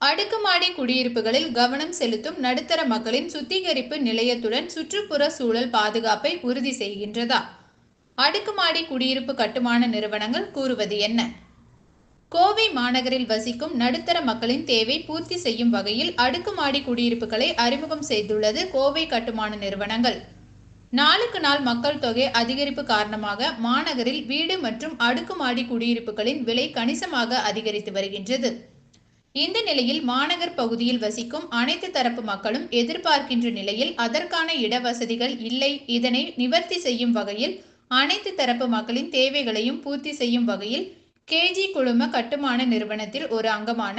அடுக்குமாடி குடியிருப்புகளில் கவனம் செலுத்தும் நடுத்தர மக்களின் சுத்திகரிப்பு நிலையத்துடன் சுற்றுப்புற சூழல் பாதுகாப்பை உறுதி செய்கின்றதா? அடுக்குமாடி குடியிருப்பு கட்டுமான நிறுவனங்கள் கூறுவது என்ன? கோவை மாநகரில் வசிக்கும் நடுத்தர மக்களின் தேவை பூர்த்தி செய்யும் வகையில் அடுக்குமாடி குடியிருப்புகளை அறிமுகம் செய்துள்ளது கோவை கட்டுமான நிறுவனங்கள். நாளுக்கு நாள் மக்கள் தொகை அதிகரிப்பு காரணமாக மாநகரில் வீடு மற்றும் அடுக்குமாடி குடியிருப்புகளின் விலை கணிசமாக அதிகரித்து வருகின்றது. இந்த நிலையில் மாநகர் பகுதியில் வசிக்கும் அனைத்து தரப்பு மக்களும் எதிர்பார்க்கின்ற நிலையில் அதற்கான இடவசதிகள் இல்லை. இதனை நிவர்த்தி செய்யும் வகையில் அனைத்து தரப்பு மக்களின் தேவைகளையும் பூர்த்தி செய்யும் வகையில் கேஜி குழும கட்டுமான நிறுவனத்தில் ஒரு அங்கமான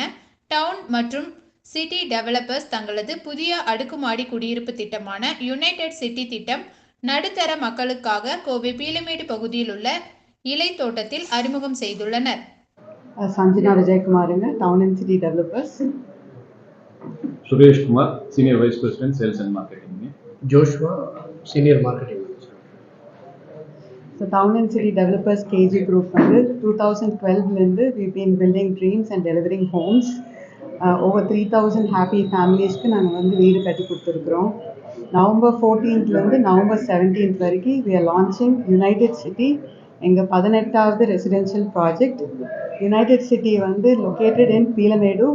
டவுன் மற்றும் சிட்டி டெவலப்பர்ஸ் தங்களது புதிய அடுக்குமாடி குடியிருப்பு திட்டமான யுனைடெட் சிட்டி திட்டம் நடுத்தர மக்களுக்காக கோவை பீலமேடு பகுதியில் உள்ள இலை தோட்டத்தில் அறிமுகம் செய்துள்ளனர். Sanjana விஜயகுமாருங்க town and city developers Suresh Kumar senior vice president sales and marketing Joshua senior marketing so town and city developers KG group வந்து two thousand டுவெல்வ்லேருந்து we been building dreams and delivering homes over three thousand happy ஃபேமிலிஸ்க்கு நாங்கள் வந்து வீடு கட்டி கொடுத்துருக்குறோம். November ஃபோர்டீன்த்லேருந்து November seventeenth வரைக்கும் we are launching United City எங்கள் பதினெட்டாவது ரெசிடென்ஷியல் ப்ராஜெக்ட் யுனைடெட் சிட்டி வந்து லொக்கேட்டட் இன் பீலமேடு